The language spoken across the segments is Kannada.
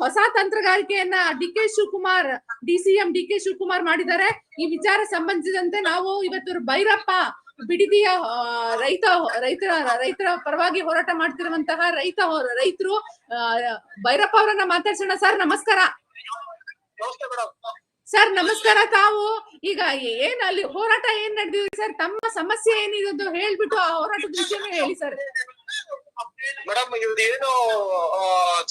ಹೊಸ ತಂತ್ರಗಾರಿಕೆಯನ್ನ D K Shivakumar D C M D K Shivakumar ಮಾಡಿದ್ದಾರೆ. ಈ ವಿಚಾರ ಸಂಬಂಧಿಸಿದಂತೆ ನಾವು ಇವತ್ತು ಭೈರಪ್ಪ ಬಿಡದಿಯ ರೈತ ರೈತರ ರೈತರ ಪರವಾಗಿ ಹೋರಾಟ ಮಾಡ್ತಿರುವಂತಹ ರೈತ, ರೈತರು ಭೈರಪ್ಪ ಅವರನ್ನ ಮಾತಾಡ್ಸೋಣ. ಸರ್, ನಮಸ್ಕಾರ. ಸರ್, ನಮಸ್ಕಾರ. ತಾವು ಈಗ ಏನ್ ಅಲ್ಲಿ ಹೋರಾಟ ಏನ್ ನಡೆದಿದೆ? ಸರ್, ತಮ್ಮ ಸಮಸ್ಯೆ ಏನಿದೆ ಹೇಳ್ಬಿಟ್ಟು ಆ ಹೋರಾಟದ ವಿಷಯನೇ ಹೇಳಿ, ಸರ್. ಮೇಡಮ್, ಇವ್ರು ಏನು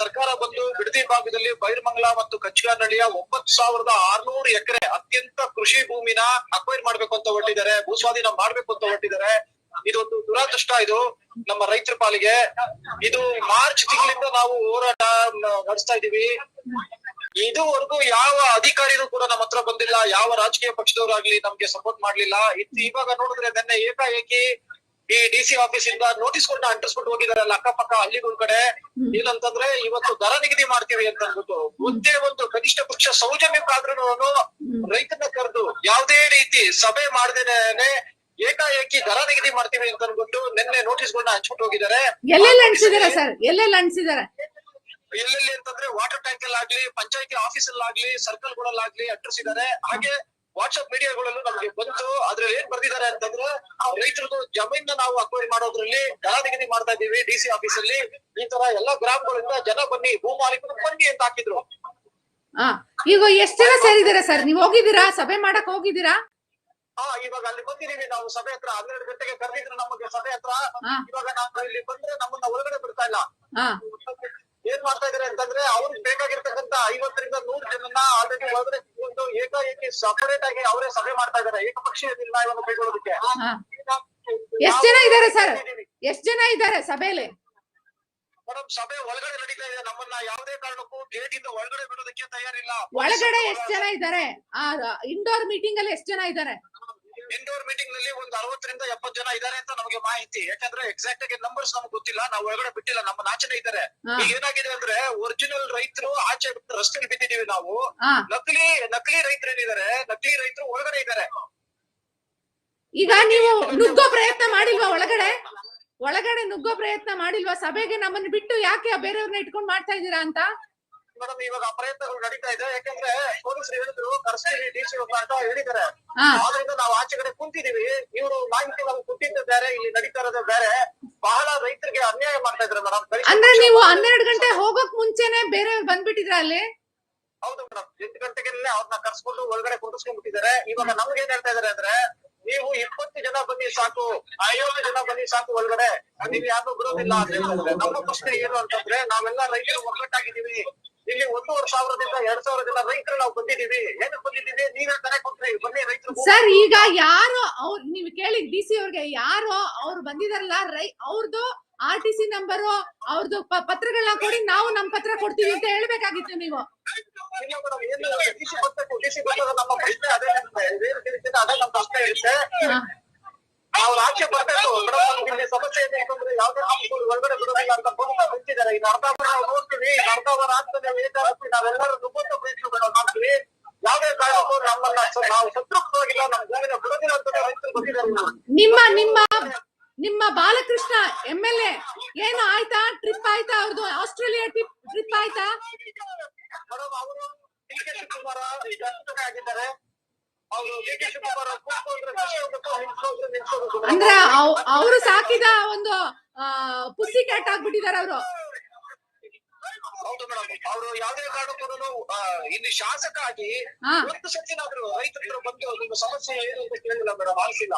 ಸರ್ಕಾರ ಬಂದು ಬಿಡದಿ ಭಾಗದಲ್ಲಿ ಬೈರ್ಮಂಗಲ ಮತ್ತು ಕಚ್ಗಾನಹಳ್ಳಿಯ ಒಂಬತ್ತು ಸಾವಿರದ ಆರ್ನೂರು ಎಕರೆ ಅತ್ಯಂತ ಕೃಷಿ ಭೂಮಿನ ಅಕ್ವೈರ್ ಮಾಡ್ಬೇಕು ಅಂತ ಹೊರಟಿದ್ದಾರೆ. ಭೂಸ್ವಾಧೀನ ಮಾಡ್ಬೇಕು ಅಂತ ಹೊರಟಿದ್ದಾರೆ. ಇದೊಂದು ದುರಾದೃಷ್ಟ ಇದು ನಮ್ಮ ರೈತರ ಪಾಲಿಗೆ. ಇದು ಮಾರ್ಚ್ ತಿಂಗಳಿಂದ ನಾವು ಹೋರಾಟ ನಡೆಸ್ತಾ ಇದೀವಿ ಇದುವರೆಗೂ ಯಾವ ಅಧಿಕಾರಿಗಳು ಕೂಡ ನಮ್ಮ ಹತ್ರ ಬಂದಿಲ್ಲ. ಯಾವ ರಾಜಕೀಯ ಪಕ್ಷದವರಾಗ್ಲಿ ನಮ್ಗೆ ಸಪೋರ್ಟ್ ಮಾಡ್ಲಿಲ್ಲ. ಇವಾಗ ನೋಡಿದ್ರೆ ನೆನ್ನೆ ಏಕಾಏಕಿ ಈ ಡಿ ಸಿ ಆಫೀಸ್ ಇಂದ ನೋಟಿಸ್ ಕೊಟ್ಟು ಅಂಟಿಸ್ಬಿಟ್ಟು ಹೋಗಿದಾರಲ್ಲ ಅಕ್ಕಪಕ್ಕ ಹಳ್ಳಿಗಳ ಕಡೆ. ಏನಂತಂದ್ರೆ ಇವತ್ತು ದರ ನಿಗದಿ ಮಾಡ್ತೀವಿ ಅಂತ ಅಂದ್ಬಿಟ್ಟು ಒಂದೇ ಒಂದು ಕನಿಷ್ಠ ಪಕ್ಷ ಸೌಜನ್ಯಕ್ಕಾದ್ರೂ ರೈತನ ಕರೆದು ಯಾವುದೇ ರೀತಿ ಸಭೆ ಮಾಡದೇನೆ ಏಕಾಏಕಿ ದರ ನಿಗದಿ ಮಾಡ್ತೀವಿ ಅಂತ ಅಂದ್ಬಿಟ್ಟು ನಿನ್ನೆ ನೋಟಿಸ್ಗಳನ್ನ ಹಂಚ್ಬಿಟ್ಟು ಹೋಗಿದ್ದಾರೆ ಎಲ್ಲೆಲ್ಲಿ ಅನ್ಸಿದಾರೆ ಸರ್? ಎಲ್ಲೆಲ್ಲಿ ಅನ್ಸಿದಾರೆ ಎಲ್ಲೆಲ್ಲಿ ಅಂತಂದ್ರೆ ವಾಟರ್ ಟ್ಯಾಂಕ್ ಅಲ್ಲಿ ಆಗ್ಲಿ ಪಂಚಾಯತಿ ಆಫೀಸ್ ಅಲ್ಲಿ ಆಗ್ಲಿ ಸರ್ಕಲ್ ಗಳಲ್ಲಾಗ್ಲಿ ಅಂಟಿಸಿದ್ದಾರೆ ಹಾಗೆ ವಾಟ್ಸ್ಆಪ್ ಮೀಡಿಯಾಗಳಲ್ಲೂ ನಮಗೆ ಬಂತು ಅದ್ರಲ್ಲಿ ಏನ್ ಬರ್ದಿದ್ದಾರೆ ಅಂತಂದ್ರೆ ರೈತರದು ಜಮೀನ್ ನಾವು ಅಕ್ವೈರ್ ಮಾಡೋದ್ರಲ್ಲಿ ದರ ನಿಗದಿ ಮಾಡ್ತಾ ಇದೀವಿ ಡಿ ಸಿ ಆಫೀಸ್ ಅಲ್ಲಿ. ಈ ತರ ಎಲ್ಲಾ ಗ್ರಾಮಗಳಿಂದ ಜನ ಬನ್ನಿ ಭೂ ಮಾಲೀಕರು ಬನ್ನಿ ಅಂತ ಹಾಕಿದ್ರು. ಈಗ ಎಷ್ಟ್ ಜನ ಸೇರಿದಾರೆ ಸರ್? ನೀವು ಹೋಗಿದ್ದೀರಾ? ಸಭೆ ಮಾಡಕ್ ಹೋಗಿದ್ದೀರಾ? ಹಾ ಇವಾಗ ಅಲ್ಲಿ ಬಂದಿದೀವಿ ನಾವು ಸಭೆ ಹತ್ರ. ಹನ್ನೆರಡು ಗಂಟೆಗೆ ಕರೆದಿದ್ರು ನಮಗೆ ಸಭೆ ಹತ್ರ. ಇವಾಗ ನಾವು ಇಲ್ಲಿ ಬಂದ್ರೆ ನಮ್ಮನ್ನ ಒಳಗಡೆ ಬಿಡ್ತಾ ಇಲ್ಲ. ಏನ್ ಮಾಡ್ತಾ ಇದಾರೆ ಅಂತಂದ್ರೆ ಅವ್ರಿಗೆ ಬೇಕಾಗಿರ್ತಕ್ಕಂತ ಐವತ್ತರಿಂದ ನೂರು ಜನನ್ನ ಆಲ್ರೆಡಿ ಒಳಗಡೆ ಒಂದು ಏಕಾಏಕಿ ಸಪರೇಟ್ ಆಗಿ ಅವರೇ ಸಭೆ ಮಾಡ್ತಾ ಇದಾರೆ ಏಕಪಕ್ಷೀಯ ನಿರ್ಣಯವನ್ನು ಕೈಗೊಳ್ಳೋದಕ್ಕೆ. ಎಷ್ಟ್ ಜನ ಇದಾರೆ ಸರ್? ಎಷ್ಟ್ ಜನ ಇದಾರೆ ಸಭೆಯಲ್ಲಿ? ಮೇಡಮ್ ಸಭೆ ಒಳಗಡೆ ನಡೀತಾ ಇದೆ. ನಮ್ಮನ್ನ ಯಾವುದೇ ಕಾರಣಕ್ಕೂ ಗೇಟ್ ಇಂದ ಒಳಗಡೆ ಬಿಡೋದಕ್ಕೆ ತಯಾರಿಲ್ಲ. ಒಳಗಡೆ ಎಷ್ಟ್ ಜನ ಇದಾರೆ ಇಂಡೋರ್ ಮೀಟಿಂಗ್ ಅಲ್ಲಿ ಎಷ್ಟ್ ಜನ ಇದಾರೆ ಇಂಡೋರ್ ಮೀಟಿಂಗ್ನಲ್ಲಿ ಒಂದು ಅರವತ್ತರಿಂದ ಎಪ್ಪತ್ತು ಜನ ಇದಾರೆ ಅಂತ ನಮಗೆ ಮಾಹಿತಿ. ಯಾಕಂದ್ರೆ ಎಕ್ಸಾಕ್ಟ್ ಆಗಿ ನಂಬರ್ಸ್ ನಮ್ಗೆ ಗೊತ್ತಿಲ್ಲ. ನಾವು ಒಳಗಡೆ ಬಿಟ್ಟಿಲ್ಲ. ನಮ್ಮ ಆಚೆನೆ ಇದ್ದಾರೆ. ಈಗ ಏನಾಗಿದೆ ಅಂದ್ರೆ ಒರಿಜಿನಲ್ ರೈತರು ಆಚೆ ಬಿಟ್ಟು ರಸ್ತೆಗೆ ಬಿದ್ದಿದೀವಿ ನಾವು. ನಕಲಿ ನಕಲಿ ರೈತರು ಏನಿದ್ದಾರೆ? ನಕಲಿ ರೈತರು ಒಳಗಡೆ ಇದ್ದಾರೆ. ಈಗ ನೀವು ನುಗ್ಗೋ ಪ್ರಯತ್ನ ಮಾಡಿಲ್ವಾ ಒಳಗಡೆ? ಒಳಗಡೆ ನುಗ್ಗೋ ಪ್ರಯತ್ನ ಮಾಡಿಲ್ವಾ? ಸಭೆಗೆ ನಮ್ಮನ್ನು ಬಿಟ್ಟು ಯಾಕೆ ಬೇರೆಯವ್ರನ್ನ ಇಟ್ಕೊಂಡ್ ಮಾಡ್ತಾ ಇದ್ದೀರಾ ಅಂತ? ಮೇಡಮ್ ಇವಾಗ ಅಪ್ರಯತ್ನಗಳು ಪ್ರಯತ್ನಗಳು ನಡೀತಾ ಇದೆ. ಯಾಕಂದ್ರೆ ಪೊಲೀಸರು ಹೇಳಿದ್ರು ಕರ್ಸ್ತೀವಿ ಡಿ ಸಿ ಅಂತ ಹೇಳಿದ್ದಾರೆ. ಹಾ. ಆದ್ರಿಂದ ನಾವು ಆಚೆ ಕಡೆ ಕುಂತಿದೀವಿ ಇವರು ಮಾಹಿತಿ ನಾವು ಕುಂತಿದ್ದು ಬೇರೆ ಇಲ್ಲಿ ನಡೀತಾ ಇರೋದು ಬೇರೆ. ಬಹಳ ರೈತರಿಗೆ ಅನ್ಯಾಯ ಮಾಡ್ತಾ ಇದ್ದಾರೆ ಮೇಡಮ್. ಅಂದ್ರೆ ನೀವು ಹನ್ನೆರಡು ಗಂಟೆ ಹೋಗೋಕ್ ಮುಂಚೆನೆ ಬೇರೆ ಬಂದ್ಬಿಟ್ಟಿದ್ರ ಅಲ್ಲಿ? ಹೌದು ಮೇಡಮ್. ಎಂಟು ಗಂಟೆಗೆಲ್ಲ ಅವ್ರನ್ನ ಕರ್ಸ್ಕೊಂಡು ಒಳಗಡೆ ಕುಂಡಿಸ್ಕೊಂಡ್ಬಿಟ್ಟಿದ್ದಾರೆ ಇವಾಗ ನಮ್ಗೆ ಏನ್ ಹೇಳ್ತಾ ಇದಾರೆ ಅಂದ್ರೆ ನೀವು ಇಪ್ಪತ್ತು ಜನ ಬನ್ನಿ ಸಾಕು, ಐವತ್ತು ಜನ ಬನ್ನಿ ಸಾಕು ಒಳಗಡೆ. ನೀವ್ ಯಾರು ಬರೋದಿಲ್ಲ ನಮ್ಮ ಪ್ರಶ್ನೆ ಏನು ಅಂತಂದ್ರೆ, ನಾವೆಲ್ಲ ರೈತರು ಒಗ್ಗಟ್ಟಾಗಿದ್ದೀವಿ. ಇಲ್ಲಿ ಒಂದೂವರೆ ಸಾವಿರದಿಂದ ಎರಡ್ ಸಾವಿರ ಜನ ರೈತರು ನಾವು ಬಂದಿದೀವಿ ಏನಕ್ಕೆ ಬಂದಿದ್ದೀವಿ? ನೀವೇ ಕರೆ ಕೊಟ್ರಿ. ಬನ್ನಿ ರೈತರು. ಸರ್, ಈಗ ಯಾರು ಅವ್ರು, ನೀವು ಕೇಳಿ ಡಿ ಸಿ ಅವ್ರಿಗೆ, ಯಾರು ಅವ್ರು ಬಂದಿದಾರಲ್ಲ ರೈ ಅವ್ರದ್ದು ಆರ್ ಟಿ ಸಿ ನಂಬರು ಅವ್ರದ್ದು ಪತ್ರಗಳನ್ನ ಕೊಡಿ ನಾವು ನಮ್ ಪತ್ರ ಕೊಡ್ತೀವಿ ಅಂತ ಹೇಳ್ಬೇಕಾಗಿತ್ತು ನೀವು. ಆಚೆ ಬರ್ಬೇಕು. ಇಲ್ಲಿ ಸಮಸ್ಯೆ ಇದೆ ಅಂತಂದ್ರೆ ಯಾವ್ದೇ ಒಳಗಡೆ ಬಿಡೋದಿಲ್ಲ ಅಂತ ಬಂದು ಈಗ ಅರ್ಧ ಅವರ್ ನಾವು ನೋಡ್ತೀವಿ. ಅರ್ಧ ಆಗ್ತದೆ ನಾವೆಲ್ಲರೂ ಮಾಡ್ತೀವಿ ಯಾವ್ದೇ ಕಾರಣಕ್ಕೂ ನಮ್ಮನ್ನ ನಾವು ನಮ್ಮ ಭೂಮಿನ ಬಿಡೋದಿಲ್ಲ ಅಂತ ರೈತರು ಬಂದಿದ್ದಾರೆ. ನಿಮ್ಮ ನಿಮ್ಮ ನಿಮ್ಮ ಬಾಲಕೃಷ್ಣ ಎಂ ಎಲ್ ಏನು ಆಯ್ತಾ? ಟ್ರಿಪ್ ಆಯ್ತಾ ಅವ್ರದ್ದು ಆಸ್ಟ್ರೇಲಿಯಾ ಟ್ರಿಪ್ ಟ್ರಿಪ್ ಆಯ್ತಾ? ಅಂದ್ರೆ ಅವರು ಸಾಕಿದ ಒಂದು ಪುಸಿ ಕ್ಯಾಟ್ ಆಗ್ಬಿಟ್ಟಿದ್ದಾರೆ ಅವರು. ಹೌದು ಮೇಡಮ್ ಅವರು ಯಾವುದೇ ಕಾರಣಕ್ಕೂ ಇಲ್ಲಿ ಶಾಸಕ ಆಗಿ. ಒಂದು ಸತಿನಾದ್ರು ರೈತರ ಬಗ್ಗೆ ಬಂದು ನಿಮ್ಮ ಸಮಸ್ಯೆ ಏನು ಅಂತ ಕೇಳಿಲ್ಲ ಮೇಡಮ್ ಆಲಿಸಿಲ್ಲ.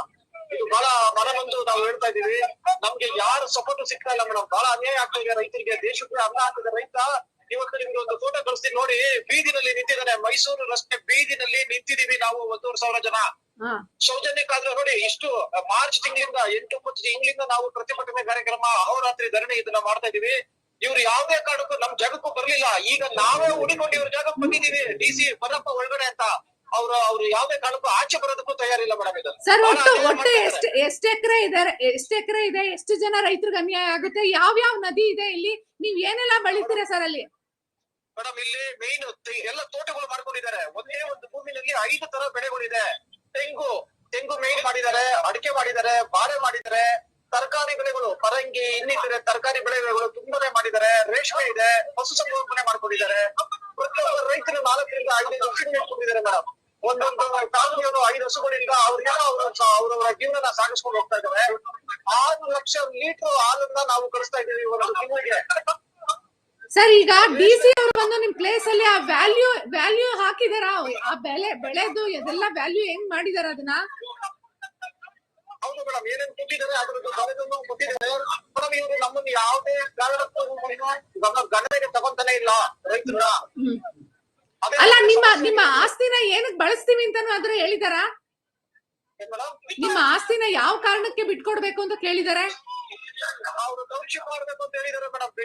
ಬಹಳ ಬಲ ಬಂದು ನಾವು ಹೇಳ್ತಾ ಇದೀವಿ ನಮ್ಗೆ ಯಾರು ಸಪೋರ್ಟ್ ಸಿಗ್ತಾ ಇಲ್ಲ ಮೇಡಮ್. ಬಹಳ ಅನ್ಯಾಯ ಆಗ್ತಾ ಇದೆ ರೈತರಿಗೆ. ದೇಶಕ್ಕೆ ಅನ್ನ ಹಾಕಿದ ರೈತ ಇವತ್ತು ನಿಮ್ಗೆ ಒಂದು ಫೋಟೋ ಕಳಿಸ್ತೀನಿ ನೋಡಿ. ಬೀದಿನಲ್ಲಿ ನಿಂತಿದ್ದಾನೆ. ಮೈಸೂರು ರಸ್ತೆ ಬೀದಿನಲ್ಲಿ ನಿಂತಿದೀವಿ ನಾವು ಒಂದೂವರೆ ಸಾವಿರ ಜನ. ಸೌಜನ್ಯಕ್ಕಾದ್ರೂ ಸೌಜನ್ಯಕ್ಕಾದ್ರೆ ನೋಡಿ ಇಷ್ಟು ಮಾರ್ಚ್ ತಿಂಗಳಿಂದ ಎಂಟು ಒಂಬತ್ತು ತಿಂಗಳಿಂದ ನಾವು ಪ್ರತಿಭಟನೆ ಕಾರ್ಯಕ್ರಮ ಅಹೋರಾತ್ರಿ ಧರಣಿ ಇದನ್ನ ಮಾಡ್ತಾ ಇದೀವಿ ಇವ್ರು ಯಾವುದೇ ಕಾರಣಕ್ಕೂ ನಮ್ ಜಾಗಕ್ಕೂ ಬರ್ಲಿಲ್ಲ. ಈಗ ನಾವೇ ಹುಡುಕೊಂಡು ಇವ್ರ ಜಾಗಕ್ಕೆ ಬಂದಿದೀವಿ ಡಿ ಸಿ ಬರಪ್ಪ ಒಳಗಡೆ ಅಂತ. ಅವ್ರು ಅವ್ರು ಯಾವ್ದೇ ಕಾರಣಕ್ಕೂ ಆಚೆ ಬರೋದಕ್ಕೂ ತಯಾರಿಲ್ಲ ಮೇಡಮ್ ಇದು. ಸರ್ ಒಟ್ಟು ಒಟ್ಟು ಎಷ್ಟು. ಎಷ್ಟು ಎಕರೆ ಇದೆ ಎಷ್ಟು ಎಕರೆ ಇದೆ ಎಷ್ಟು ಜನ ರೈತರಿಗೆ ಅನ್ಯಾಯ ಆಗುತ್ತೆ ಯಾವ ಯಾವ ನದಿ ಇದೆ ಇಲ್ಲಿ ನೀವ್ ಏನೆಲ್ಲ ಬೆಳಿತೀರಾ ಸರ್ ಅಲ್ಲಿ? ಮೇಡಮ್ ಇಲ್ಲಿ ಮೇನ್ ಎಲ್ಲ ತೋಟಗಳು ಮಾಡ್ಕೊಂಡಿದ್ದಾರೆ. ಒಂದೇ ಒಂದು ಭೂಮಿನಲ್ಲಿ ಐದು ತರ ಬೆಳೆಗಳಿದೆ. ತೆಂಗು ತೆಂಗು ಮೇನ್ ಮಾಡಿದ್ದಾರೆ ಅಡಿಕೆ ಮಾಡಿದ್ದಾರೆ ಬಾಳೆ ಮಾಡಿದ್ದಾರೆ ತರಕಾರಿ ಬೆಳೆಗಳು ಪರಂಗಿ ಇನ್ನಿತರೆ ತರಕಾರಿ ಬೆಳೆಗಳು ತುಂಬಾನೇ ಮಾಡಿದ್ದಾರೆ. ರೇಷ್ಮೆ ಇದೆ ಪಶುಸಂಗೋಪನೆ ಮಾಡ್ಕೊಂಡಿದ್ದಾರೆ. ಪ್ರತಿಯೊಬ್ಬ ರೈತರು ನಾಲ್ಕರಿಂದ ಐದು ಲಕ್ಷ ಮೇಡಮ್. ಒಂದೊಂದು ಕಾನೂನು ಐದು ಹಸುಗಳಿಂದ ಅವ್ರಿಗೆ ಅವ್ರ ಅವರವರ ಜೀವನ ಸಾಗಿಸ್ಕೊಂಡು ಹೋಗ್ತಾ ಇದ್ದಾರೆ. ಆರು ಲಕ್ಷ ಲೀಟರ್ ಹಾಲನ್ನ ನಾವು ಕಳಿಸ್ತಾ ಇದ್ದೀವಿ ಒಂದು ತಿಂಗಳಿಗೆ. ಸರ್ ಈಗ ಡಿ ಸಿ ಅವರು ಬಂದು ನಿಮ್ ಪ್ಲೇಸ್ ಅಲ್ಲಿ ಆ ವ್ಯಾಲ್ಯೂ ವ್ಯಾಲ್ಯೂ ಹಾಕಿದಾರ? ಆ ಬೆಲೆ ಬೆಳೆದು ಅದೆಲ್ಲ ವ್ಯಾಲ್ಯೂ ಹೆಂಗ್ ಮಾಡಿದಾರ ಅದನ್ನ? ಹೌದು ಮೇಡಮ್ ಏನೇನ್ ಕೊಟ್ಟಿದ್ದಾರೆ ಅದರದ್ದು ಬೆಳೆದನ್ನು ಕೊಟ್ಟಿದ್ದಾರೆ. ಮೇಡಮ್ ಇವರು ನಮ್ಮನ್ನು ಯಾವುದೇ ಕಾರಣಕ್ಕೂ ನಮ್ಮ ಗಣನೆಗೆ ತಗೊಂತಾನೆ ಇಲ್ಲ ರೈತರ ಅಲ್ಲ ನಿಮ್ಮ ನಿಮ್ಮ ಆಸ್ತಿನ ಏನಕ್ ಬಳಸ್ತೀವಿ ಅಂತಾನು ಆದ್ರೆ ಹೇಳಿದಾರ? ನಿಮ್ಮ ಆಸ್ತಿನ ಯಾವ ಕಾರಣಕ್ಕೆ ಬಿಟ್ಕೊಡ್ಬೇಕು ಅಂತ ಕೇಳಿದಾರೆ?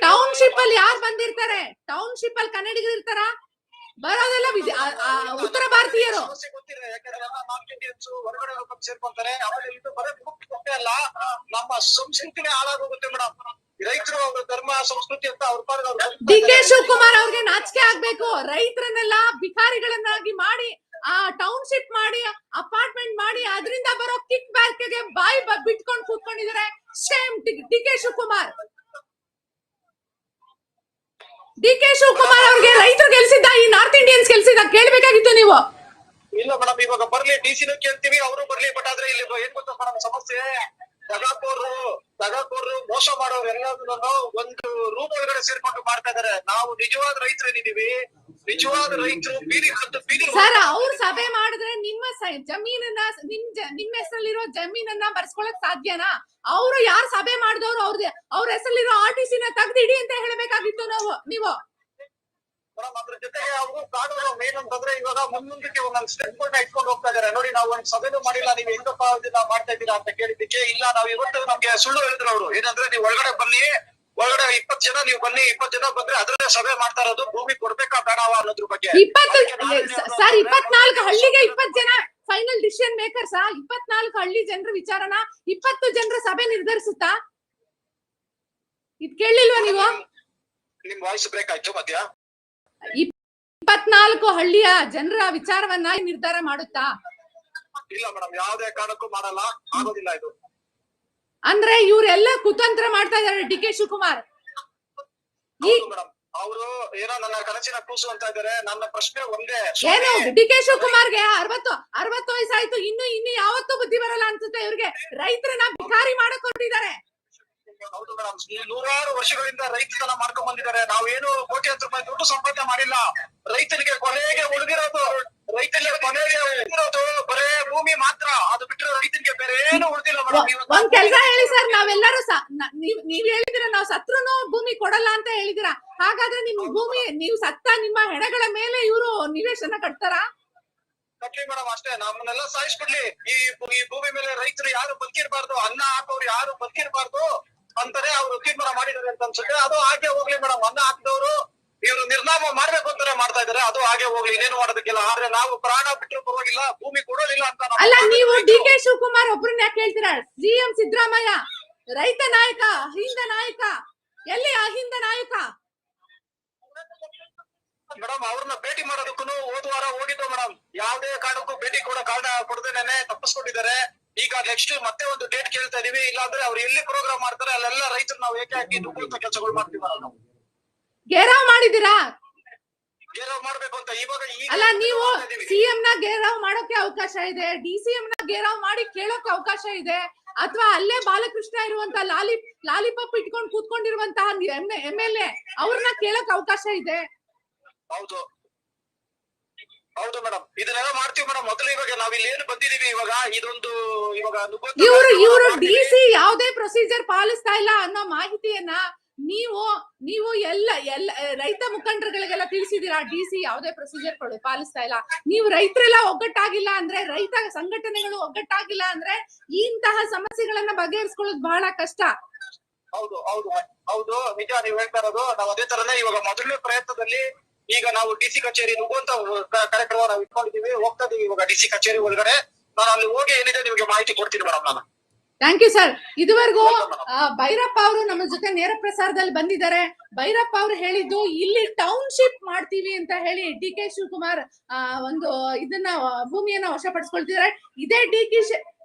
ಟೌನ್ಶಿಪ್ ಅಲ್ಲಿ ಯಾರು ಬಂದಿರ್ತಾರೆ? ಟೌನ್ಶಿಪ್ ಅಲ್ಲಿ ಕನ್ನಡಿಗರು ಇರ್ತಾರ? ಬರೋದೆಲ್ಲ ಉತ್ತರ ಭಾರತೀಯರು ಸಮಸ್ಯೆ ಗೊತ್ತಿದೆ ಯಾಕಂದ್ರೆ ನಾರ್ತ್ ಇಂಡಿಯನ್ಸ್ ಹೊರಗಡೆ ಸೇರ್ಕೊಂತಾರೆ ಇದು ಬರೀ ಮುಖ್ಯ ಕೊಟ್ಟೆ ಅಲ್ಲ ನಮ್ಮ ಸಂಸ್ಕೃತಿನೇ ಹಾಳಾಗೋಗುತ್ತೆ ಮೇಡಮ್ ರೈತರು ಅವ್ರ ಧರ್ಮ ಸಂಸ್ಕೃತಿ ಅಂತ ಅವ್ರ ಬದುಕ್ತಾ ಡಿ ಕೆ ಶಿವಕುಮಾರ್ ಅವ್ರಿಗೆ ನಾಚಿಕೆ ಆಗ್ಬೇಕು. ರೈತರನ್ನೆಲ್ಲ ಭಿಕಾರಿಗಳನ್ನಾಗಿ ಮಾಡಿ, ಆ ಟೌನ್ಶಿಪ್ ಮಾಡಿ ಅಪಾರ್ಟ್ಮೆಂಟ್ ಮಾಡಿ, ಅದರಿಂದ ಬರೋ ಕಿಕ್ ಬ್ಯಾಕ್ಗೆ ಬಾಯಿ ಬಿಟ್ಕೊಂಡು ಕೂತ್ಕೊಂಡಿದ್ದಾರೆ. Same D K Shivakumar. D K Shivakumar ಅವ್ರಿಗೆ ರೈತರು ಗೆಲ್ಸಿದ್ದ, ಈ ನಾರ್ತ್ ಇಂಡಿಯನ್ಸ್ ಗೆಲ್ಸಿದ್ದ ಕೇಳ್ಬೇಕಾಗಿತ್ತು ನೀವು. ಇಲ್ಲ ಮೇಡಮ್, ಇವಾಗ ಬರ್ಲಿ, ಡಿ ಸಿ ಕೇಳ್ತೀವಿ, ಅವರು ಬರ್ಲಿ, ಬಟ್ ಆದ್ರೆ ಇಲ್ಲಿ ಏನ್ ಗೊತ್ತ ಮೇಡಮ್, ಸಮಸ್ಯೆ ತಗಾಕೋರು ತಗಾಕೋರು ಮೋಸ ಮಾಡೋರು ಎಲ್ಲದನ್ನು ಒಂದು ರೂಮ್ ಒಳಗಡೆ ಸೇರ್ಕೊಂಡು ಮಾಡ್ತಾ ಇದಾರೆ. ನಾವು ನಿಜವಾದ ರೈತರು ಏನಿದೀವಿ ನಿಜವಾದ ರೈತರು ಬೀದಿ ಮತ್ತು ಬೀದಿ ಸರ್, ಅವ್ರು ಸಭೆ ಮಾಡಿದ್ರೆ ನಿಮ್ಮ ಸ- ಜಮೀನನ್ನ ನಿಮ್ ನಿಮ್ಮ ಹೆಸರಲ್ಲಿರೋ ಜಮೀನನ್ನ ಬರ್ಸ್ಕೊಳಕ್ ಸಾಧ್ಯನಾ? ಅವರು ಯಾರು ಸಭೆ ಮಾಡಿದವ್ರು ಅವ್ರ ಅವ್ರ ಹೆಸರಲ್ಲಿರೋ ಆರ್ ಟಿ ಸಿನ ತೆಗ್ದಿಡಿ ಅಂತ ಹೇಳಬೇಕಾಗಿತ್ತು ನಾವು ನೀವು. ಮೇಡಮ್ ಅದ್ರ ಜೊತೆಗೆ ಅವರು ಕಾಡೋ ಮೇನ್ ಅಂತಂದ್ರೆ ಇವಾಗ ಮುಂದಕ್ಕೆ ಒಂದೊಂದು ಸ್ಟೆಪ್ ಗಳನ್ನ ಇಟ್ಕೊಂಡು ಹೋಗ್ತಾ ಇದಾರೆ ನೋಡಿ ನಾವು ಒಂದ್ ಸಭೆನೂ ಮಾಡಿಲ್ಲ ನೀವು ಹೆಂಗಪ್ಪ ಇದನ್ನ ಮಾಡ್ತಾ ಇದ್ದೀರಾ ಅಂತ ಕೇಳಿದ್ದಕ್ಕೆ ಇಲ್ಲ ನಾವು ಇವತ್ತು ನಮ್ಗೆ ಸುಳ್ಳು ಹೇಳಿದ್ರು ಅವರು. ಏನಂದ್ರೆ ನೀವು ಒಳಗಡೆ ಬನ್ನಿ ಒಳಗಡೆ ಇಪ್ಪತ್ ಜನ ನೀವು ಬನ್ನಿ ಇಪ್ಪತ್ ಜನ ಬಂದ್ರೆ ಅದ್ರಲ್ಲೇ ಸಭೆ ಮಾಡ್ತಾ ಇರೋದು ಭೂಮಿ ಕೊಡ್ಬೇಕಾ ಬೇಡವಾ ಅನ್ನೋದ್ರ ಬಗ್ಗೆ. ಇಪ್ಪತ್ತು ಸರ್ ಇಪ್ಪತ್ನಾಲ್ಕು ಹಳ್ಳಿಗೆ ಇಪ್ಪತ್ ಜನ ಫೈನಲ್ ಡಿಸಿಷನ್ ಮೇಕರ್ಸ್ ಇಪ್ಪತ್ನಾಲ್ಕು ಹಳ್ಳಿ ಜನರ ವಿಚಾರನ ಇಪ್ಪತ್ತು ಜನರ ಸಭೆ ನಿರ್ಧರಿಸುತ್ತಾ? ಇದ್ ಕೇಳಿಲ್ವಾ ನೀವು? ನಿಮ್ ವಾಯ್ಸ್ ಬ್ರೇಕ್ ಆಯ್ತು ಮಧ್ಯ. ಇಪ್ಪತ್ನಾಲ್ಕು ಹಳ್ಳಿಯ ಜನರ ವಿಚಾರವನ್ನ ನಿರ್ಧಾರ ಮಾಡುತ್ತಾ? ಇಲ್ಲ ಮೇಡಮ್ ಯಾವುದೇ ಕಾರಣಕ್ಕೂ ಮಾಡಲ್ಲ. ಆಗೋದಿಲ್ಲ ಇದು. ಅಂದ್ರೆ ಇವರೆಲ್ಲ ಕುತಂತ್ರ ಮಾಡ್ತಾ ಇದಾರೆ ಡಿ ಕೆ ಶಿವಕುಮಾರ್. ಅವರು ಏನೋ ನನ್ನ ಕನಸಿನ ಕೂಸು ಅಂತ ಇದಾರೆ ನನ್ನ ಪ್ರಶ್ನೆ ಒಂದೇ. ಏನು ಡಿ ಕೆ ಶಿವಕುಮಾರ್ಗೆ ಅರವತ್ತು ಅರವತ್ತು ವಯಸ್ಸಾಯ್ತು ಇನ್ನು ಇನ್ನು ಯಾವತ್ತೂ ಬುದ್ಧಿ ಬರಲ್ಲ ಅನ್ಸುತ್ತೆ. ಇವ್ರಿಗೆ ರೈತರನ್ನ ಭಿಕಾರಿ ಮಾಡಕ್ ಹೊರಟಿದ್ದಾರೆ. ಹೌದು ಮೇಡಮ್ ನೂರಾರು ವರ್ಷಗಳಿಂದ ರೈತತನ ಮಾಡ್ಕೊಂಡ್ ಬಂದಿದ್ದಾರೆ. ನಾವೇನು ಕೋಟ್ಯಾಂತರ ರೂಪಾಯಿ ದುಡ್ಡು ಸಂಪಾದನೆ ಮಾಡಿಲ್ಲ. ರೈತನಿಗೆ ಕೊನೆಗೆ ಉಳಿದಿರೋದು ರೈತನಿಗೆ ಕೊನೆಗೆ ಉಳಿದಿರೋದು ಬರೇ ಭೂಮಿ ಮಾತ್ರ. ಅದು ಬಿಟ್ಟರೆ ರೈತನಿಗೆ ಬೇರೆ ಏನು ಉಳಿದಿಲ್ಲ ಮೇಡಮ್ ಒಂದ್ ಕೆಲ್ಸ ಹೇಳಿ. ಸರ್ ನಾವೆಲ್ಲರೂ ನೀವ್ ಹೇಳಿದಿರ ನಾವ್ ಸತ್ರುನು ಭೂಮಿ ಕೊಡಲ್ಲ ಅಂತ ಹೇಳಿದಿರ ಹಾಗಾದ್ರೆ ನಿಮ್ ಭೂಮಿ ನೀವು ಸತ್ತ ನಿಮ್ಮ ಹೆಣಗಳ ಮೇಲೆ ಇವರು ನಿವೇಶನ ಕಟ್ತಾರಾ? ಕಟ್ಲಿ ಮೇಡಮ್ ಅಷ್ಟೇ. ನಮ್ಮನ್ನೆಲ್ಲ ಸಾಯಿಸ್ಬಿಡ್ಲಿ. ಈ ಭೂಮಿ ಮೇಲೆ ರೈತರು ಯಾರು ಬದುಕಿರ್ಬಾರ್ದು ಅನ್ನ ಹಾಕೋರು ಯಾರು ಬದುಕಿರ್ಬಾರ್ದು ಅಂತಾನೆ ಅವ್ರು ತೀರ್ಮಾನ ಮಾಡಿದ್ದಾರೆ ಅಂತ ಅನ್ಸುತ್ತೆ. ಅದು ಹಾಗೆ ಹೋಗ್ಲಿ ಮೇಡಮ್. ಅನ್ನ ಹಾಕಿದವರು ಇವರು ನಿರ್ನಾಮ ಮಾಡ್ಬೇಕು ಅಂತಾನೆ ಮಾಡ್ತಾ ಇದಾರೆ ಅದು ಹಾಗೆ ಹೋಗ್ಲಿ. ಇನ್ನೇನು ಮಾಡೋದಕ್ಕಿಲ್ಲ. ಆದ್ರೆ ನಾವು ಪ್ರಾಣ ಬಿಟ್ಟರು ಪರವಾಗಿಲ್ಲ. ಭೂಮಿ ಕೊಡೋದಿಲ್ಲ ಅಂತ ಅಲ್ಲ ನೀವು ಡಿ ಕೆ ಶಿವಕುಮಾರ್ ಒಬ್ರನ್ನ ಯಾಕೆ ಹೇಳ್ತೀರಾ ಸಿಎಂ ಸಿದ್ದರಾಮಯ್ಯ ರೈತ ನಾಯಕ ಅಹಿಂದ ನಾಯಕ. ಎಲ್ಲಿ ಅಹಿಂದ ನಾಯಕ? ಮೇಡಮ್ ಅವ್ರನ್ನ ಭೇಟಿ ಮಾಡೋದಕ್ಕೂ ಹೋದ್ವಾರ ಹೋಗಿದ್ದು ಮೇಡಮ್. ಯಾವ್ದೇ ಕಾರಣಕ್ಕೂ ಭೇಟಿ ಕೊಡೋ ಕಾರಣ ಕೊಡದೇನೆ ತಪ್ಪಿಸ್ಕೊಂಡಿದ್ದಾರೆ. ಈಗ ನೆಕ್ಸ್ಟ್ ಮತ್ತೆ ಒಂದು ಡೇಟ್ ಕೇಳ್ತಾ ಇದೀವಿ. ಇಲ್ಲಾಂದ್ರೆ ಅವ್ರು ಎಲ್ಲಿ ಪ್ರೋಗ್ರಾಮ್ ಮಾಡ್ತಾರೆ ಅಲ್ಲೆಲ್ಲ ರೈತರು ನಾವು ಏಕೆ ಹಾಕಿ ದುಡ್ಡು ಕೆಲಸಗಳು ಮಾಡ್ತೀವಲ್ಲ ನಾವು. ಘೇರಾವ್ ಮಾಡಿದೀರಾ ಗೇರಾವ್ ಮಾಡ್ಬೇಕು ಅಂತ ಇವಾಗ ಅಲ್ಲ ನೀವು. ಸಿಎಂ ನ ಗೇರಾವ್ ಮಾಡೋಕೆ ಅವಕಾಶ ಇದೆ. ಡಿ ಸಿಎಂ ನ ಗೇರಾವ್ ಮಾಡಿ ಕೇಳೋಕೆ ಅವಕಾಶ ಇದೆ. ಅಥವಾ ಅಲ್ಲೇ ಬಾಲಕೃಷ್ಣ ಇರುವಂತ ಲಾಲಿ ಲಾಲಿಪಾಪ್ ಇಟ್ಕೊಂಡು ಕೂತ್ಕೊಂಡಿರುವಂತಹ ಎಂ ಎಲ್ ಎ ಅವ್ರನ್ನ ಕೇಳಕ್ ಅವಕಾಶ ಇದೆ? ಹೌದು. ಹೌದು ಮೇಡಮ್ ಇದನ್ನೆಲ್ಲ ಮಾಡ್ತೀವಿ ಮೇಡಮ್ ಮೊದಲು ಇವಾಗ ನಾವ್ ಇಲ್ಲಿ ಏನು ಬಂದಿದೀವಿ ಇವಾಗ ಇದೊಂದು ಇವಾಗ ಇವರು ಇವರು ಡಿ ಸಿ ಯಾವುದೇ ಪ್ರೊಸೀಜರ್ ಪಾಲಿಸ್ತಾ ಇಲ್ಲ ಅನ್ನೋ ಮಾಹಿತಿಯನ್ನ ನೀವು ನೀವು ಎಲ್ಲ ಎಲ್ಲ ರೈತ ಮುಖಂಡರುಗಳಿಗೆಲ್ಲ ತಿಳಿಸಿದೀರಾ ಡಿ ಸಿ ಯಾವುದೇ ಪ್ರೊಸೀಜರ್ ಪಾಲಿಸ್ತಾ ಇಲ್ಲ. ನೀವು ರೈತರೆಲ್ಲ ಒಗ್ಗಟ್ಟಾಗಿಲ್ಲ ಅಂದ್ರೆ ರೈತ ಸಂಘಟನೆಗಳು ಒಗ್ಗಟ್ಟಾಗಿಲ್ಲ ಅಂದ್ರೆ ಇಂತಹ ಸಮಸ್ಯೆಗಳನ್ನ ಬಗೆಹರಿಸ್ಕೊಳ್ಳೋದು ಬಹಳ ಕಷ್ಟ. ಹೌದು ಹೌದು ಹೌದು. ನಿಜ ನೀವ್ ಹೇಳ್ತಾ ಇರೋದು. ನಾವ್ ಅದೇ ತರನೇ ಇವಾಗ ಮೊದಲನೇ ಪ್ರಯತ್ನದಲ್ಲಿ ಈಗ ನಾವು ಡಿ ಸಿ ಕಚೇರಿ ನುಗ್ಗುವಂತ ಕಾರ್ಯಕ್ರಮ ನಾವು ಇಟ್ಕೊಂಡಿದೀವಿ ಹೋಗ್ತಾ ಇದೀವಿ ಇವಾಗ ಡಿ ಸಿ ಕಚೇರಿ ಒಳಗಡೆ. ನಾನು ಅಲ್ಲಿ ಹೋಗಿ ಏನಿದೆ ನಿಮಗೆ ಮಾಹಿತಿ ಕೊಡ್ತೀನಿ ಮೇಡಮ್ ನಾನು. ಥ್ಯಾಂಕ್ ಯು ಸರ್ ಇದುವರೆಗೂ ಭೈರಪ್ಪ ಅವರು ನಮ್ಮ ಜೊತೆ ನೇರ ಪ್ರಸಾರದಲ್ಲಿ ಬಂದಿದ್ದಾರೆ. ಭೈರಪ್ಪ ಅವರು ಹೇಳಿದ್ದು ಇಲ್ಲಿ ಟೌನ್ಶಿಪ್ ಮಾಡ್ತೀವಿ ಅಂತ ಹೇಳಿ ಡಿ ಕೆ ಶಿವಕುಮಾರ್ ಒಂದು ಇದನ್ನ ಭೂಮಿಯನ್ನ ವಶಪಡಿಸ್ಕೊಳ್ತಿದ್ದಾರೆ. ಇದೇ D K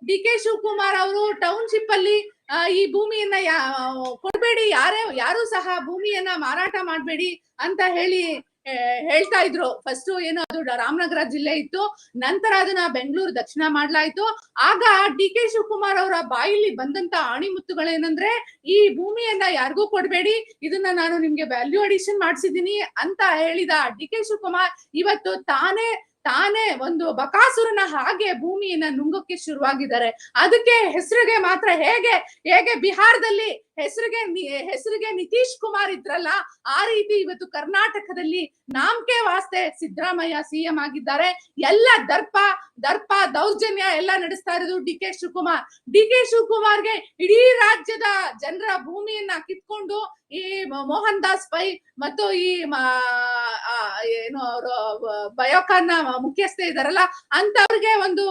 D K Shivakumar ಅವರು ಟೌನ್ಶಿಪ್ ಅಲ್ಲಿ ಈ ಭೂಮಿಯನ್ನ ಯಾ- ಕೊಡ್ಬೇಡಿ. ಯಾರೇ ಯಾರು ಸಹ ಭೂಮಿಯನ್ನ ಮಾರಾಟ ಮಾಡಬೇಡಿ ಅಂತ ಹೇಳಿ ಹೇಳ್ತಾ ಇದ್ರು. ಫಸ್ಟ್ ಏನೋ ಅದು ರಾಮನಗರ ಜಿಲ್ಲೆ ಇತ್ತು. ನಂತರ ಅದನ್ನ ಬೆಂಗಳೂರು ದಕ್ಷಿಣ ಮಾಡ್ಲಾಯ್ತು. ಆಗ ಡಿ ಕೆ ಶಿವಕುಮಾರ್ ಅವರ ಬಾಯಿಲಿ ಬಂದಂತ ಆಣಿಮುತ್ತುಗಳೇನಂದ್ರೆ, ಈ ಭೂಮಿಯನ್ನ ಯಾರಿಗೂ ಕೊಡ್ಬೇಡಿ. ಇದನ್ನ ನಾನು ನಿಮ್ಗೆ ವ್ಯಾಲ್ಯೂ ಅಡಿಷನ್ ಮಾಡಿಸಿದೀನಿ ಅಂತ ಹೇಳಿದ ಡಿ ಕೆ ಶಿವಕುಮಾರ್ ಇವತ್ತು ತಾನೇ ತಾನೇ ಒಂದು ಬಕಾಸುರನ ಹಾಗೆ ಭೂಮಿಯನ್ನ ನುಂಗಕ್ಕೆ ಶುರುವಾಗಿದ್ದಾರೆ. ಅದಕ್ಕೆ ಹೆಸರಿಗೆ ಮಾತ್ರ ಹೇಗೆ ಹೇಗೆ ಬಿಹಾರದಲ್ಲಿ ಹೆಸರಿಗೆ ಹೆಸರಿಗೆ ನಿತೀಶ್ ಕುಮಾರ್ ಇದ್ರಲ್ಲ, ಆ ರೀತಿ ಇವತ್ತು ಕರ್ನಾಟಕದಲ್ಲಿ ನಾಮಕೆ ವಾಸ್ತೆ ಸಿದ್ದರಾಮಯ್ಯ ಸಿಎಂ ಆಗಿದ್ದಾರೆ. ಎಲ್ಲ ದರ್ಪ ದರ್ಪ ದೌರ್ಜನ್ಯ ಎಲ್ಲ ನಡೆಸ್ತಾ ಇರೋದು D K Shivakumar. D K ಶಿವಕುಮಾರ್ಗೆ ಇಡೀ ರಾಜ್ಯದ ಜನರ ಭೂಮಿಯನ್ನ ಕಿತ್ಕೊಂಡು ಈ ಮೋಹನ್ ದಾಸ್ ಪೈ ಮತ್ತು ಈ ಏನು ಬಯೋಕಾನ್ ಮುಖ್ಯಸ್ಥೆ ಇದಾರಲ್ಲ, ಅಂತವ್ರಿಗೆ ಒಂದು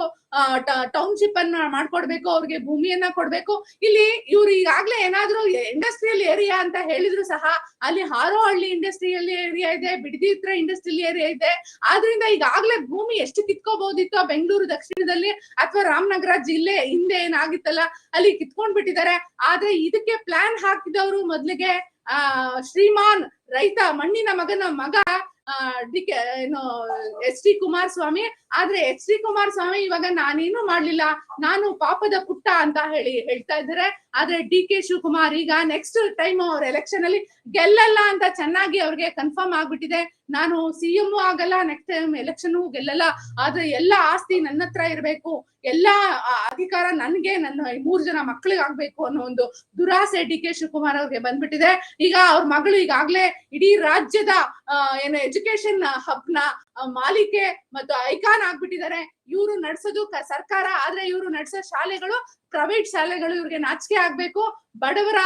ಟೌನ್ಶಿಪ್ ಅನ್ನ ಮಾಡ್ಕೊಡ್ಬೇಕು, ಅವ್ರಿಗೆ ಭೂಮಿಯನ್ನ ಕೊಡ್ಬೇಕು. ಇಲ್ಲಿ ಇವ್ರು ಈಗಾಗ್ಲೇ ಏನಾದ್ರೂ ಇಂಡಸ್ಟ್ರಿಯಲ್ ಏರಿಯಾ ಅಂತ ಹೇಳಿದ್ರು ಸಹ, ಅಲ್ಲಿ ಹಾರೋಹಳ್ಳಿ ಇಂಡಸ್ಟ್ರಿಯಲ್ ಏರಿಯಾ ಇದೆ ಬಿಡದಿತ್ರ ಇಂಡಸ್ಟ್ರಿಯಲ್ ಏರಿಯಾ ಇದೆ. ಆದ್ರಿಂದ ಈಗಾಗ್ಲೇ ಭೂಮಿ ಎಷ್ಟು ಕಿತ್ಕೋಬಹುದಿತ್ತು ಬೆಂಗಳೂರು ದಕ್ಷಿಣದಲ್ಲಿ ಅಥವಾ ರಾಮನಗರ ಜಿಲ್ಲೆ ಹಿಂದೆ ಏನಾಗಿತ್ತಲ್ಲ, ಅಲ್ಲಿ ಕಿತ್ಕೊಂಡ್ ಬಿಟ್ಟಿದ್ದಾರೆ ಆದ್ರೆ ಇದಕ್ಕೆ ಪ್ಲಾನ್ ಹಾಕಿದವರು ಮೊದ್ಲಿಗೆ, ಆ, ಶ್ರೀಮಾನ್ ರೈತ, ಮಣ್ಣಿನ ಮಗನ ಮಗ ಡಿ ಕೆ, ಏನು, ಎಚ್ ಡಿ ಕುಮಾರಸ್ವಾಮಿ. ಆದ್ರೆ ಎಚ್ ಡಿ ಕುಮಾರಸ್ವಾಮಿ ಇವಾಗ ನಾನೇನು ಮಾಡ್ಲಿಲ್ಲ. ನಾನು ಪಾಪದ ಪುಟ್ಟ ಅಂತ ಹೇಳಿ ಹೇಳ್ತಾ ಇದ್ದಾರೆ. ಆದ್ರೆ ಡಿ ಕೆ ಶಿವಕುಮಾರ್ ಈಗ ನೆಕ್ಸ್ಟ್ ಟೈಮ್ ಅವ್ರ ಎಲೆಕ್ಷನ್ ಅಲ್ಲಿ ಗೆಲ್ಲಲ್ಲ ಅಂತ ಚೆನ್ನಾಗಿ ಅವ್ರಿಗೆ ಕನ್ಫರ್ಮ್ ಆಗ್ಬಿಟ್ಟಿದೆ. ನಾನು ಸಿ ಎಂ ಆಗಲ್ಲ ನೆಕ್ಸ್ಟ್ ಟೈಮ್ ಎಲೆಕ್ಷನ್ ಗೆಲ್ಲಲ್ಲ. ಆದ್ರೆ ಎಲ್ಲ ಆಸ್ತಿ ನನ್ನ ಹತ್ರ ಇರ್ಬೇಕು. ಎಲ್ಲಾ ಅಧಿಕಾರ ನನ್ಗೆ ನನ್ನ ಮೂರ್ ಜನ ಮಕ್ಳಿಗೆ ಆಗ್ಬೇಕು ಅನ್ನೋ ಒಂದು ದುರಾಸೆ ಡಿ ಕೆ ಶಿವಕುಮಾರ್ ಅವ್ರಿಗೆ ಬಂದ್ಬಿಟ್ಟಿದೆ. ಈಗ ಅವ್ರ ಮಗಳು ಈಗಾಗ್ಲೇ ಇಡೀ ರಾಜ್ಯದ ಏನು ಎಜುಕೇಶನ್ ಹಬ್ನ ಆ, ಮಾಲಿಕೆ ಮತ್ತು ಐಕಾನ್ ಆಗ್ಬಿಟ್ಟಿದ್ದಾರೆ. ಇವರು ನಡೆಸೋದು ಸರ್ಕಾರ, ಆದ್ರೆ ಇವರು ನಡೆಸೋ ಶಾಲೆಗಳು ಪ್ರೈವೇಟ್ ಶಾಲೆಗಳು ಇವ್ರಿಗೆ ನಾಚಿಕೆ ಆಗ್ಬೇಕು. ಬಡವರ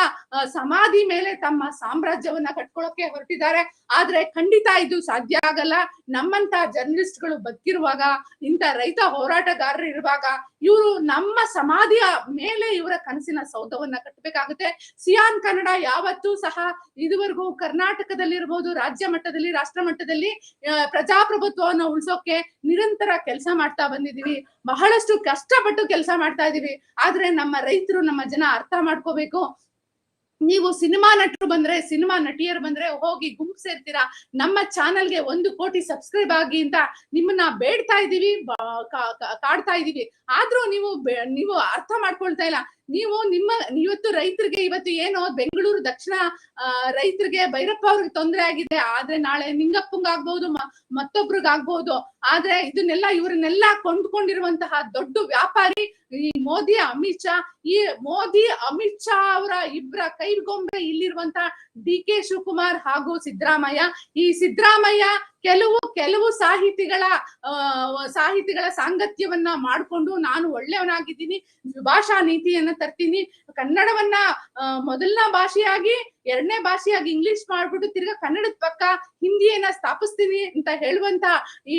ಸಮಾಧಿ ಮೇಲೆ ತಮ್ಮ ಸಾಮ್ರಾಜ್ಯವನ್ನ ಕಟ್ಕೊಳ್ಳೋಕೆ ಹೊರಟಿದ್ದಾರೆ. ಆದ್ರೆ ಖಂಡಿತ ಇದು ಸಾಧ್ಯ ಆಗಲ್ಲ. ನಮ್ಮಂತ ಜರ್ನಲಿಸ್ಟ್ಗಳು ಬದುಕಿರುವಾಗ ಇಂತ ರೈತ ಹೋರಾಟಗಾರರು ಇರುವಾಗ, ಇವರು ನಮ್ಮ ಸಮಾಧಿಯ ಮೇಲೆ ಇವರ ಕನಸಿನ ಸೌಧವನ್ನ ಕಟ್ಟಬೇಕಾಗುತ್ತೆ ಸಿಯಾನ್ ಕನ್ನಡ ಯಾವತ್ತೂ ಸಹ ಇದುವರೆಗೂ ಕರ್ನಾಟಕದಲ್ಲಿರ್ಬೋದು, ರಾಜ್ಯ ಮಟ್ಟದಲ್ಲಿ, ರಾಷ್ಟ್ರ ಮಟ್ಟದಲ್ಲಿ ಪ್ರಜಾಪ್ರಭುತ್ವವನ್ನು ಉಳಿಸೋಕೆ ನಿರಂತರ ಕೆಲಸ ಮಾಡ್ತಾ ಬಂದಿದೀವಿ ಬಹಳಷ್ಟು ಕಷ್ಟಪಟ್ಟು ಕೆಲಸ ಮಾಡ್ತಾ ಇದೀವಿ. ಆದ್ರೆ ನಮ್ಮ ರೈತರು, ನಮ್ಮ ಜನ ಅರ್ಥ ಮಾಡ್ಕೋಬೇಕು. ನೀವು ಸಿನಿಮಾ ನಟರು ಬಂದ್ರೆ, ಸಿನಿಮಾ ನಟಿಯರು ಬಂದ್ರೆ ಹೋಗಿ ಗುಂಪು ಸೇರ್ತೀರಾ? ನಮ್ಮ ಚಾನಲ್ಗೆ ಒಂದು ಕೋಟಿ ಸಬ್ಸ್ಕ್ರೈಬ್ ಆಗಿ ಅಂತ ನಿಮ್ಮನ್ನ ಬೇಡ್ತಾ ಇದೀವಿ ಕಾಡ್ತಾ ಇದೀವಿ. ಆದ್ರೂ ನೀವು ನೀವು ಅರ್ಥ ಮಾಡ್ಕೊಳ್ತಾ ಇಲ್ಲ. ನೀವು ನಿಮ್ಮ, ಇವತ್ತು ರೈತರಿಗೆ ಇವತ್ತು ಏನು ಬೆಂಗಳೂರು ದಕ್ಷಿಣ ರೈತರಿಗೆ ಭೈರಪ್ಪ ಅವ್ರಿಗೆ ತೊಂದರೆ ಆಗಿದೆ, ಆದ್ರೆ ನಾಳೆ ನಿಂಗಪ್ಪಂಗಾಗ್ಬಹುದು ಮ- ಮತ್ತೊಬ್ರಿಗಾಗ್ಬಹುದು ಆದ್ರೆ ಇದನ್ನೆಲ್ಲ ಇವ್ರನ್ನೆಲ್ಲ ಕೊಂಡ್ಕೊಂಡಿರುವಂತಹ ದೊಡ್ಡ ವ್ಯಾಪಾರಿ ಈ ಮೋದಿ, ಅಮಿತ್ ಶಾ, ಈ ಮೋದಿ, ಅಮಿತ್ ಶಾ ಅವರ ಇಬ್ಬರ ಕೈಗೊಂಬೆ ಇಲ್ಲಿರುವಂತಹ ಡಿ ಕೆ ಶಿವಕುಮಾರ್ ಹಾಗೂ ಸಿದ್ದರಾಮಯ್ಯ. ಈ ಸಿದ್ದರಾಮಯ್ಯ ಕೆಲವು ಕೆಲವು ಸಾಹಿತಿಗಳ ಸಾಹಿತಿಗಳ ಸಾಂಗತ್ಯವನ್ನ ಮಾಡ್ಕೊಂಡು ನಾನು ಒಳ್ಳೆಯವನಾಗಿದ್ದೀನಿ, ಭಾಷಾ ನೀತಿಯನ್ನ ತರ್ತೀನಿ, ಕನ್ನಡವನ್ನ ಮೊದಲನೇ ಭಾಷೆಯಾಗಿ, ಎರಡನೇ ಭಾಷೆಯಾಗಿ ಇಂಗ್ಲಿಷ್ ಮಾಡ್ಬಿಟ್ಟು ತಿರ್ಗಾ ಕನ್ನಡದ ಪಕ್ಕ ಹಿಂದಿಯನ್ನ ಸ್ಥಾಪಿಸ್ತೀನಿ ಅಂತ ಹೇಳುವಂತ ಈ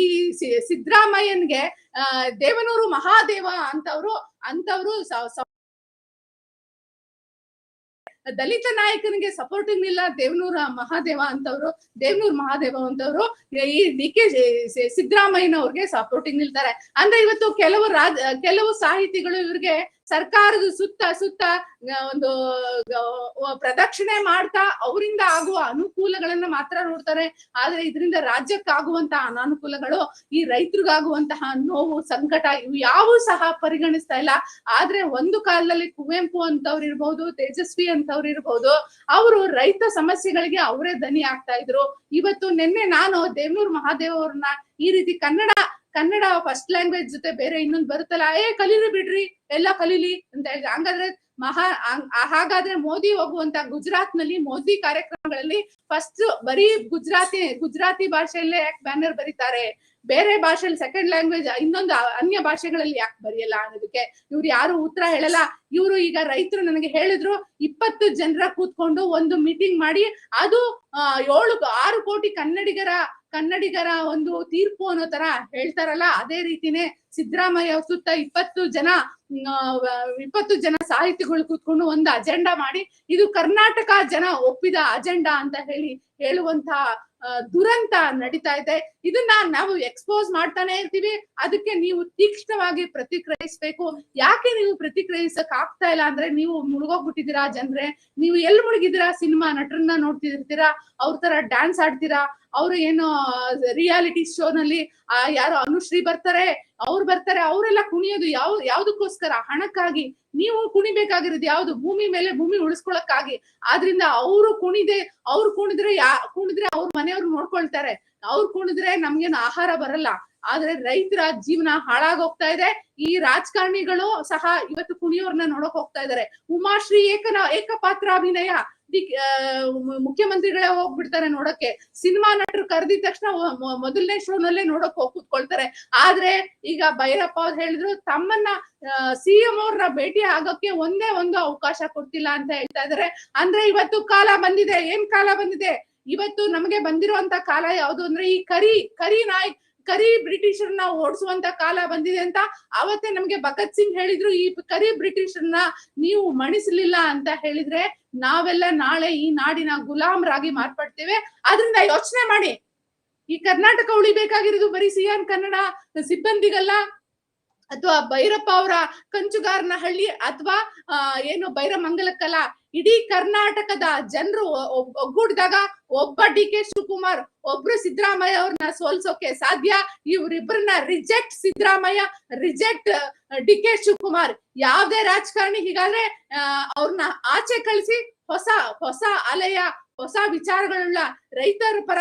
ಈ ಸಿದ್ದರಾಮಯ್ಯನ್ಗೆ ದೇವನೂರು ಮಹಾದೇವ ಅಂತವ್ರು ಅಂತವ್ರು ದಲಿತ ನಾಯಕನಿಗೆ ಸಪೋರ್ಟಿಂಗ್ ಇಲ್ಲ, ದೇವನೂರ ಮಹಾದೇವ ಅಂತವ್ರು, ದೇವನೂರ್ ಮಹಾದೇವ ಅಂತವ್ರು, ಈ ಡಿ ಕೆ ಸಿದ್ದರಾಮಯ್ಯನವ್ರಿಗೆ ಸಪೋರ್ಟಿಂಗ್ ನಿಲ್ತಾರೆ. ಅಂದ್ರೆ ಇವತ್ತು ಕೆಲವು ರಾಜ, ಕೆಲವು ಸಾಹಿತಿಗಳು ಇವ್ರಿಗೆ ಸರ್ಕಾರದ ಸುತ್ತ ಸುತ್ತ ಒಂದು ಪ್ರದಕ್ಷಿಣೆ ಮಾಡ್ತಾ ಅವರಿಂದ ಆಗುವ ಅನುಕೂಲಗಳನ್ನ ಮಾತ್ರ ನೋಡ್ತಾರೆ. ಆದ್ರೆ ಇದರಿಂದ ರಾಜ್ಯಕ್ಕಾಗುವಂತಹ ಅನಾನುಕೂಲಗಳು, ಈ ರೈತರಿಗಾಗುವಂತಹ ನೋವು, ಸಂಕಟ ಇವು ಯಾವು ಸಹ ಪರಿಗಣಿಸ್ತಾ ಇಲ್ಲ. ಆದ್ರೆ ಒಂದು ಕಾಲದಲ್ಲಿ ಕುವೆಂಪು ಅಂತವ್ರು ಇರ್ಬೋದು, ತೇಜಸ್ವಿ ಅಂತವ್ರು ಇರ್ಬೋದು, ಅವರು ರೈತ ಸಮಸ್ಯೆಗಳಿಗೆ ಅವರೇ ದನಿ ಆಗ್ತಾ ಇದ್ರು. ಇವತ್ತು ನಿನ್ನೆ ನಾನು ದೇವನೂರ್ ಮಹಾದೇವ್ ಅವ್ರನ್ನ ಈ ರೀತಿ ಕನ್ನಡ ಕನ್ನಡ ಫಸ್ಟ್ ಲ್ಯಾಂಗ್ವೇಜ್ ಜೊತೆ ಬೇರೆ ಇನ್ನೊಂದು ಬರುತ್ತಲ್ಲ, ಏ ಕಲೀರಿ ಬಿಡ್ರಿ, ಎಲ್ಲ ಕಲೀಲಿ ಅಂತ ಹೇಳಿದ್ರೆ ಹಂಗಾದ್ರೆ ಮಹಾ ಹಾಗಾದ್ರೆ ಮೋದಿ ಹೋಗುವಂತ ಗುಜರಾತ್ನಲ್ಲಿ ಮೋದಿ ಕಾರ್ಯಕ್ರಮಗಳಲ್ಲಿ ಫಸ್ಟ್ ಬರೀ ಗುಜರಾತಿ ಗುಜರಾತಿ ಭಾಷೆಯಲ್ಲೇ ಯಾಕೆ ಬ್ಯಾನರ್ ಬರೀತಾರೆ? ಬೇರೆ ಭಾಷೆಯಲ್ಲಿ ಸೆಕೆಂಡ್ ಲ್ಯಾಂಗ್ವೇಜ್ ಇನ್ನೊಂದು ಅನ್ಯ ಭಾಷೆಗಳಲ್ಲಿ ಯಾಕೆ ಬರೆಯಲ್ಲ ಅನ್ನೋದಕ್ಕೆ. ಇವ್ರು ಯಾರು ಉತ್ತರ ಹೇಳಲ್ಲ. ಇವರು ಈಗ ರೈತರು ನನಗೆ ಹೇಳಿದ್ರು, ಇಪ್ಪತ್ತು ಜನರ ಕೂತ್ಕೊಂಡು ಒಂದು ಮೀಟಿಂಗ್ ಮಾಡಿ, ಅದು ಏಳು, ಆರು ಕೋಟಿ ಕನ್ನಡಿಗರ ಕನ್ನಡಿಗರ ಒಂದು ತೀರ್ಪು ಅನ್ನೋ ತರ ಹೇಳ್ತಾರಲ್ಲ ಅದೇ ರೀತಿನೇ ಸಿದ್ದರಾಮಯ್ಯ ಅವ್ರ ಸುತ್ತ ಇಪ್ಪತ್ತು ಜನ ಇಪ್ಪತ್ತು ಜನ ಸಾಹಿತಿಗಳು ಕೂತ್ಕೊಂಡು ಒಂದು ಅಜೆಂಡಾ ಮಾಡಿ, ಇದು ಕರ್ನಾಟಕ ಜನ ಒಪ್ಪಿದ ಅಜೆಂಡಾ ಅಂತ ಹೇಳಿ ಹೇಳುವಂತಹ ದುರಂತ ನಡೀತಾ ಇದೆ. ಇದನ್ನ ನಾವು ಎಕ್ಸ್ಪೋಸ್ ಮಾಡ್ತಾನೆ ಇರ್ತೀವಿ. ಅದಕ್ಕೆ ನೀವು ತೀಕ್ಷ್ಣವಾಗಿ ಪ್ರತಿಕ್ರಿಯಿಸ್ಬೇಕು. ಯಾಕೆ ನೀವು ಪ್ರತಿಕ್ರಿಯಿಸಕ್ ಆಗ್ತಾ ಇಲ್ಲ ಅಂದ್ರೆ ನೀವು ಮುಳುಗೋಗ್ಬಿಟ್ಟಿದ್ದೀರಾ ಜನ್ರೆ? ನೀವು ಎಲ್ಲಿ ಮುಳುಗಿದ್ದೀರಾ ಸಿನಿಮಾ ನಟರನ್ನ ನೋಡ್ತಿರ್ತೀರಾ? ಅವ್ರ ತರ ಡ್ಯಾನ್ಸ್ ಆಡ್ತೀರಾ? ಅವ್ರು ಏನೋ ರಿಯಾಲಿಟಿ ಶೋ ನಲ್ಲಿ ಆ ಯಾರು ಅನುಶ್ರೀ ಬರ್ತಾರೆ, ಅವ್ರು ಬರ್ತಾರೆ, ಅವರೆಲ್ಲ ಕುಣಿಯೋದು ಯಾವ, ಯಾವ್ದಕ್ಕೋಸ್ಕರ? ಹಣಕ್ಕಾಗಿ. ನೀವು ಕುಣಿಬೇಕಾಗಿರೋದು ಯಾವ್ದು? ಭೂಮಿ ಮೇಲೆ ಭೂಮಿ ಉಳಿಸ್ಕೊಳಕ್ಕಾಗಿ. ಆದ್ರಿಂದ ಅವರು ಕುಣಿದೆ, ಅವ್ರು ಕುಣಿದ್ರೆ ಯಾ, ಕುಣಿದ್ರೆ ಅವ್ರ ಮನೆಯವ್ರು ನೋಡ್ಕೊಳ್ತಾರೆ. ಅವ್ರು ಕುಣಿದ್ರೆ ನಮ್ಗೇನು ಆಹಾರ ಬರಲ್ಲ. ಆದ್ರೆ ರೈತರ ಜೀವನ ಹಾಳಾಗೋಗ್ತಾ ಇದೆ. ಈ ರಾಜಕಾರಣಿಗಳು ಸಹ ಇವತ್ತು ಕುಣಿಯೋರ್ನ ನೋಡಕ್ ಹೋಗ್ತಾ ಇದಾರೆ. ಉಮಾಶ್ರೀ ಏಕನ ಏಕಪಾತ್ರ ಅಭಿನಯ ಮುಖ್ಯಮಂತ್ರಿಗಳೇ ಹೋಗ್ಬಿಡ್ತಾರೆ ನೋಡಕ್ಕೆ ಸಿನಿಮಾ ನಟರು ಕರೆದಿದ ತಕ್ಷಣ ಮೊದಲನೇ ಶೋನಲ್ಲೇ ನೋಡಕ್ ಹೋಗ್ ಕೂತ್ಕೊಳ್ತಾರೆ. ಆದ್ರೆ ಈಗ ಭೈರಪ್ಪ ಅವ್ರು ಹೇಳಿದ್ರು ತಮ್ಮನ್ನ ಸಿಎಂ ಅವ್ರನ್ನ ಭೇಟಿ ಆಗೋಕೆ ಒಂದೇ ಒಂದು ಅವಕಾಶ ಕೊಡ್ತಿಲ್ಲ ಅಂತ ಹೇಳ್ತಾ ಇದಾರೆ. ಅಂದ್ರೆ ಇವತ್ತು ಕಾಲ ಬಂದಿದೆ. ಏನ್ ಕಾಲ ಬಂದಿದೆ? ಇವತ್ತು ನಮಗೆ ಬಂದಿರುವಂತ ಕಾಲ ಯಾವುದು ಅಂದ್ರೆ ಈ ಕರಿ ಕರಿ ನಾಯಕ್ ಕರಿ ಬ್ರಿಟಿಷರನ್ನ ಓಡಿಸುವಂತ ಕಾಲ ಬಂದಿದೆ ಅಂತ ಅವತ್ತೇ ನಮ್ಗೆ ಭಗತ್ ಸಿಂಗ್ ಹೇಳಿದ್ರು, ಈ ಕರಿ ಬ್ರಿಟಿಷರನ್ನ ನೀವು ಮಣಿಸ್ಲಿಲ್ಲ ಅಂತ ಹೇಳಿದ್ರೆ ನಾವೆಲ್ಲ ನಾಳೆ ಈ ನಾಡಿನ ಗುಲಾಮರಾಗಿ ಮಾರ್ಪಡ್ತೇವೆ. ಅದ್ರಿಂದ ಯೋಚನೆ ಮಾಡಿ. ಈ ಕರ್ನಾಟಕ ಉಳಿಬೇಕಾಗಿರೋದು ಬರೀ ಸಿಯಾನ್ ಕನ್ನಡ ಸಿಬ್ಬಂದಿಗಲ್ಲ ಅಥವಾ ಭೈರಪ್ಪ ಅವರ ಕಂಚುಗಾರನ ಹಳ್ಳಿ ಅಥವಾ ಏನು ಬೈರಮಂಗಲಕ್ಕಲ್ಲ ಇಡೀ ಕರ್ನಾಟಕದ ಜನರು ಒಗ್ಗೂಡಿದಾಗ ಒಬ್ಬ ಡಿ ಕೆ ಶಿವಕುಮಾರ್, ಒಬ್ರು ಸಿದ್ದರಾಮಯ್ಯ ಅವ್ರನ್ನ ಸೋಲ್ಸೋಕೆ ಸಾಧ್ಯ? ಇವ್ರಿಬ್ರನ್ನ reject Siddaramaiah, reject D K Shivakumar. ಯಾವ್ದೇ ರಾಜಕಾರಣಿ ಹೀಗಾದ್ರೆ ಅವ್ರನ್ನ ಆಚೆ ಕಳಿಸಿ, ಹೊಸ ಹೊಸ ಅಲೆಯ ಹೊಸ ವಿಚಾರಗಳುಳ್ಳ ರೈತರ ಪರ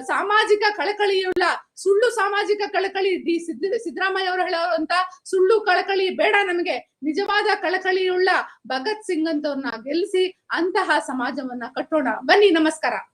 ಸಾಮಾಜಿಕ ಕಳಕಳಿಯುಳ್ಳ ಸುಳ್ಳು ಸಾಮಾಜಿಕ ಕಳಕಳಿ ಡಿ ಸಿದ್ದ, ಸಿದ್ದರಾಮಯ್ಯ ಅವರು ಹೇಳುವಂತ ಸುಳ್ಳು ಕಳಕಳಿ ಬೇಡ ನಮಗೆ. ನಿಜವಾದ ಕಳಕಳಿಯುಳ್ಳ ಭಗತ್ ಸಿಂಗ್ ಅಂತವ್ರನ್ನ ಗೆಲ್ಲಿಸಿ ಅಂತಹ ಸಮಾಜವನ್ನ ಕಟ್ಟೋಣ. ಬನ್ನಿ, ನಮಸ್ಕಾರ.